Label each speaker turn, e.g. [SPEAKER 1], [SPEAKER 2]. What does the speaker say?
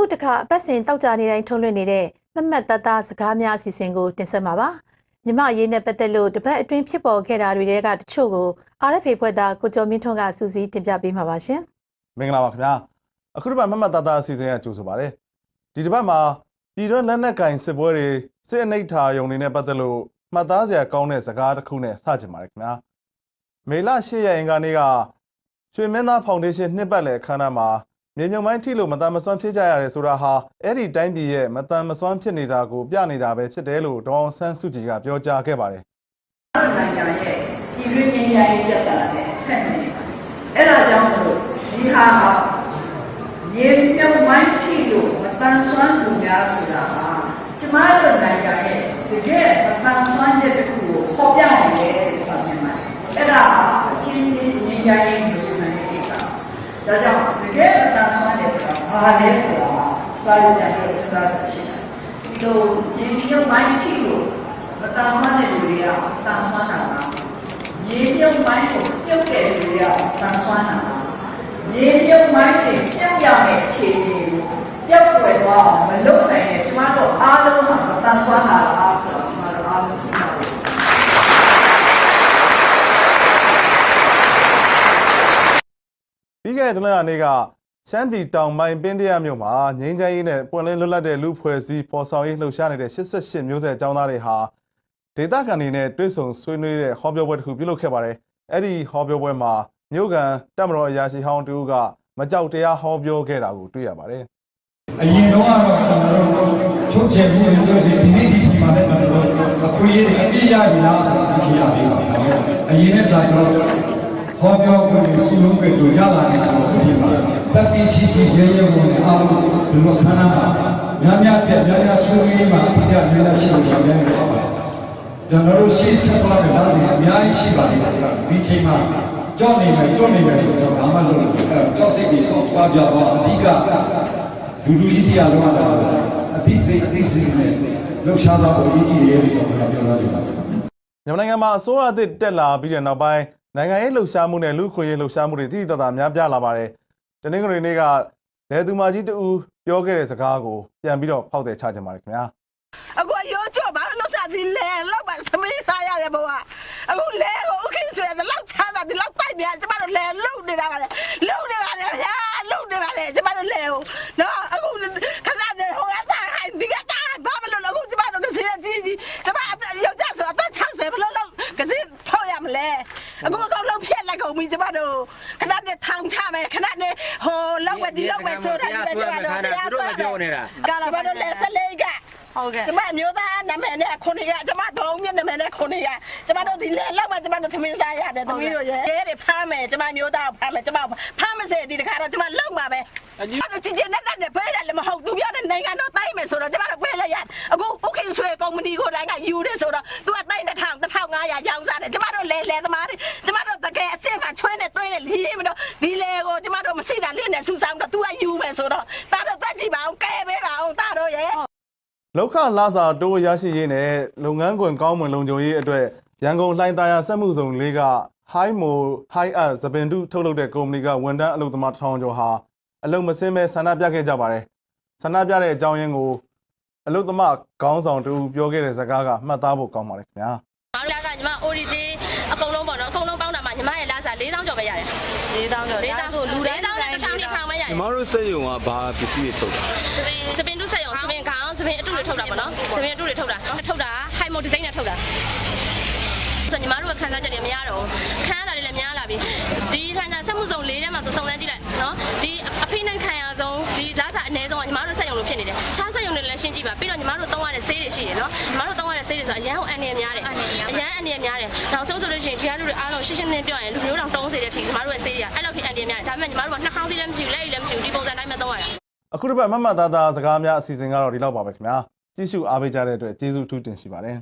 [SPEAKER 1] အခုတခါအပတ်စဉ်တောက်ကြနေတိုင်းထုတ်လွှင့်နေတဲ့မတ်မတ်တသားစကားများအစီအစဉ်ကိုတင်ဆက်မှာပါမြမအရေးနဲ့ပတ်သက်လို့တပတ်အတွင်းဖြစ်ပေါ်ခဲ့တာတွေတဲကတချို့ကို RFA ဖွဲ့သားကိုကျော်မင်းထွန်းကစူးစီးတင်ပြပေးမှာပါရှင်
[SPEAKER 2] မင်္ဂလာပါခင်ဗျာအခုတစ်ပတ်မတ်မတ်တာတာအစီအစဉ်ကကြိုဆိုပါရစေဒီတစ်ပတ်မှာပြည်တွင်းလက်နက်ကင်စစ်ပွဲတွေစစ်အနိဋ္ဌာယုံတွေနဲ့ပတ်သက်လို့မှတ်သားစရာကောင်းတဲ့စကားတစ်ခုနဲ့စကြင်ပါရခင်ဗျာမေလ10ရက်အင်္ဂါနေ့ကရွှေမင်းသားဖောင်ဒေးရှင်းနှစ်ပတ်လည်အခမ်းအနားမှာ မြေမြုံမိုင်းထိလို့မတန်မစွမ်းဖြစ်ကြရတယ်ဆိုတာဟာအဲ့ဒီတိုင်းပြည်ရဲ့မတန်မစွမ်းဖြစ်နေတာကိုပြနေတာပဲဖြစ်တယ်လို့ဒေါအောင်ဆန်းစုကြည်ကပြောကြားခဲ့ပါတယ်
[SPEAKER 3] နိုင်ငံရဲ့ပြည်တွင်းငြိမ်းချမ်းရေးပြဿနာနဲ့ဆက်နေတယ်။အဲ့ဒါကြောင့်မလို့ဒီဟာဟာမြေမြုပ်မိုင်းထိလို့မတန်ဆွမ်းသူများဆိုတာဟာကျမတို့နိုင်ငံရဲ့တကယ်မတန်ဆွမ်းချက်တစ်ခုကိုပေါ်ပြနေတယ်ဆိုတာမြင်ပါတယ်။အဲ့ဒါဟာအချင်းချင်းငြိမ်းချမ်းရေးမျိုးနဲ့ကိစ္စ။ဒါကြောင့်တကယ်မတန်ဆွမ်းတယ်ဆိုတာဘာလဲဆိုတာ စာရုပ်ပြန်ပြီးစဉ်းစားရရှိတယ်။ဒီလိုမြေမြုပ်မိုင်းထိလို့မတန်ဆွမ်းတဲ့လူတွေကတန်ဆွမ်းတာပါမြေမြုပ်မိုင်းကိုပြုတ်တဲ့လူတွေကတန်ဆွမ်းတာပါမြေမြုပ်မိုင်းတွေပြတ်ပြမဲ့အခြေအနေကိုပြတ်ွယ်သွားအောင်မလုပ်နိုင်တဲ့ကျမတို့အားလုံးဟာတန်ဆွမ်းတာလားဆိုတော့ကျမတို့အားလုံးသိပါဘူး
[SPEAKER 2] ပြီးခဲ့တဲ့တနင်္လာနေ့က ရှမ်းပြည်တောင်ပိုင်းပင်းတရမြို့မှာငင်းချမ်းရေးနဲ့ပွင့်လင်းလွတ်လပ်တဲ့လူဖွဲ့စည်းပေါ်ဆောင်ရေးလှုပ်ရှားနေတဲ့88မျိုးဆက်အကြောင်းသားတွေဟာဒေသခံတွေနဲ့တွေ့ဆုံဆွေးနွေးတဲ့ဟောပြောပွဲတစ်ခုပြုလုပ်ခဲ့ပါတယ်။အဲ့ဒီဟောပြောပွဲမှာမြို့ကန်တက်မတော်အရာရှိဟောင်းတူကမကြောက်တရားဟောပြောခဲ့တာကိုတွေ့ရပါတယ်
[SPEAKER 4] အရင်တော့ကတော့ကျွန်တော်တို့ချုပ်ချယ်မှုတွေဆိုရင်ဒီနေ့ဒီချိန်မှာလည်းကျွန်တော်တို့အခွင့်အရေးတွေအပြည့်ရပြီလားဆိုတာသိရပြီပါအရင်နဲ့ဆိုကျွန်တော်ဟောပြောခွင့်စီလုံးခွင့်တို့ရလာတယ်ဆိုတော့ဒီမှာတ က်ပြီးရှိရှိရဲရဲဝင်နဲ့အားလုံးဒီလိုခန္ဓာမှာများများပြများများဆွေးနွေးမှာအပြည့်အများများရှိလို့ကျွန်တော်တို့ပါကျွန်တော်တို့ရှေ့ဆက်သွားတဲ့လမ်းတွေအများကြီးရှိပါတယ်ဒီချိန်မှာကြောက်နေမယ်တွန့်နေမယ်ဆိုတော့ဘာမှလုပ်လို့အဲကြောက်စိတ်တွေတော့ကြွားကြတော့အဓိကလူလူရှိတရားလုံးတာအသိစိတ်အသိစိတ်နဲ့လှုပ်ရှားသောအရေးကြီးရဲ့ကျွန်တော်ပြောရလို့ပါ။
[SPEAKER 2] မြန်မာနိုင်ငံမှာအစိုးရအသစ်တက်လာပြီးတဲ့နောက်ပိုင်းနိုင်ငံရေးလှုပ်ရှားမှုနဲ့လူ့ခွင့်ရေးလှုပ်ရှားမှုတွေတိတိတတ်တာများပြားလာပါတယ်။ တနင်္ဂနွေနေ့ကလေသူမာကြီးတူပြောခဲ့တဲ့စကားကိုပြန်ပြီးတော့ဖောက်တယ်ချကြပါမယ်ခင်ဗျာ။
[SPEAKER 5] အခုရိုးချို့ဘာလို့လုပ်စားဒီလဲလောက်ပါသမီးစားရတယ်ဘဝအခုလဲကိုဥခိဆိုရတဲ့လောက်ချမ်းသာဒီလောက်တိုက်ပြကျမတို့လဲလုံနေတာပါလေလုံနေပါလေဗျာလုံနေပါလေကျမတို့လဲကိုနော်အခုခဏနေဟိုအသားဟိုင်းဒီကတာဘာမလို့အခုကျမတို့ကစီကြီးကြီးကျမအသက်ယောက်ျားဆိုအသက်60ဘလို့လုံးကစီထောက်ရမလဲအခုအကောင်လုံးဖြ က်လိုက်ကုန်ပြီကျမတို့ခဏနေထောင်ချမယ်ခဏနေဟိုလောက်ဝဲဒီလောက်ဝဲဆိုတာကျမတို့တရားစွဲကလာကျမတို့လဲစလေးက
[SPEAKER 6] ဟုတ်ကဲ့
[SPEAKER 5] ကျမအမျိုးသားနာမည်နဲ့ခုနှစ်ကကျမသုံးမြင့်နာမည်နဲ့ခုနှစ်ကကျမတို့ဒီလေလောက်မှကျမတို့သမင်းစားရတယ်သမီးတို့ရဲ့ရဲတွေဖမ်းမယ်ကျမအမျိုးသားကိုဖမ်းမယ်ကျမဖမ်းမစေဒီတခါတော့ကျမလုံမှာပဲအဲ့တော့ကြည်ကြည်နဲ့နဲ့နဲ့ဖဲတယ်လည်းမဟုတ်သူပြောတဲ့နိုင်ငံတော့တိုင်းမယ်ဆိုတော့ကျမတို့ဖဲလိုက်ရအခုဥက္ကဋ္ဌဆွေကုမ္ပဏီကိုတိုင်းကယူတယ်ဆိုတော့သူကတိုင်းတစ်ထောင် တစ်ထောင်500ရောင်းစားတယ်ကျမတို့လေလေသမားတွေကျမတို့တကယ်အစ်စ်မှချွဲနဲ့သွင်းနဲ့လီးမတော့ဒီလေကိုကျမတို့မစိတာလင်းနဲ့ဆူဆောင်တော့သူကယူမယ်ဆိုတော့တာတော့တက်ကြည့်ပါအောင်ကဲပေးပါအောင်တာတော့ရဲ့
[SPEAKER 2] လောက်ခလာစာတိုးရရှိရေးနဲ့လုပ်ငန်းခွင်ကောင်းမွန်လုံခြုံရေးအတွက်ရန်ကုန်လှိုင်းသားရစက်မှုဇုံလေးက High Mo High Art သပင်တုထုတ်လုပ်တဲ့ကုမ္ပဏီကဝန်ထမ်းအလုပ်သမားတစ်ထောင်ကျော်ဟာအလုပ်မစင်းမဲ့ဆန္ဒပြခဲ့ကြပါတယ်ဆန္ဒပြတဲ့အကြောင်းရင်းကိုအလုပ်သမားခေါင်းဆောင်တူပြောခဲ့တဲ့စကားကမှတ်သားဖို့ကောင်းပါတယ်ခင်ဗျာ။
[SPEAKER 6] အားလုံးကညီမ origin အကုန်လုံးပေါ့နော်။အကုန်လုံးပေါင်းတာမှညီမရဲ့လစာ4000ကျော်ပဲရတယ်
[SPEAKER 5] လေးတောင်းကျော်။
[SPEAKER 6] 4000ဆိုလူ4000နဲ့1000နဲ့1000ပဲရတယ်
[SPEAKER 7] ညီမတို့စက်ရုံကဘာပစ္စည်းတွေထုတ်တာ။
[SPEAKER 6] စပင်စပင်တုဆက်ရုံစပင်ခေါင်းစပင်အတုတွေထုတ်တာပေါ့နော်။စပင်အတုတွေထုတ်တာ။ထုတ်တာ high mode design နဲ့ထုတ်တာ။ဆိုညီမတို့ကခန်းစားချက်တွေမရတော့ဘူး။ခန်းလာတွေလည်းများလာပြီ။ဒီထိုင်တာဆက်မှုစုံလေးထဲမှာဆိုစုံစမ်းကြည့်လိုက်နော်။ဒီအဖိနှိုက်ခံရဆုံးဒီလစာအနည်းဆုံးကညီမတို့ဆက်ရုံလိုဖြစ်နေတယ်။ခြားဆက်ရုံတွေလည်းရှင်းကြည့်ပါ။ပြီးတော့ညီမတို့ ဆေးတွေဆိုအရန်အန်နေများတယ်။အရန်အန်နေများတယ်။နောက်ဆုံးဆိုလို့ရှိရင်ဒီကလူတွေအားလုံးရှင်းရှင်းလင်းပြောရင်လူမျိုးတောင်တုံးစေတဲ့အထိညီမတို့ရဲ့ဆေးတွေကအဲ့လောက်ထိအန်နေများတယ်။ဒါပေမဲ့ညီမတို့ကနှာခေါင်းစည်းလည်းမရှိဘူးလက်ရည်လည်းမရှိဘူးဒီပုံစံတိုင်းပဲသုံးရတာ။
[SPEAKER 2] အခုတစ်ပတ်မတ်မတ်သားသားစကားများအစီအစဉ်ကတော့ဒီလောက်ပါပဲခင်ဗျာကြည့်ရှုအားပေးကြတဲ့အတွက်ကျေးဇူးထူးတင်ရှိပါတယ်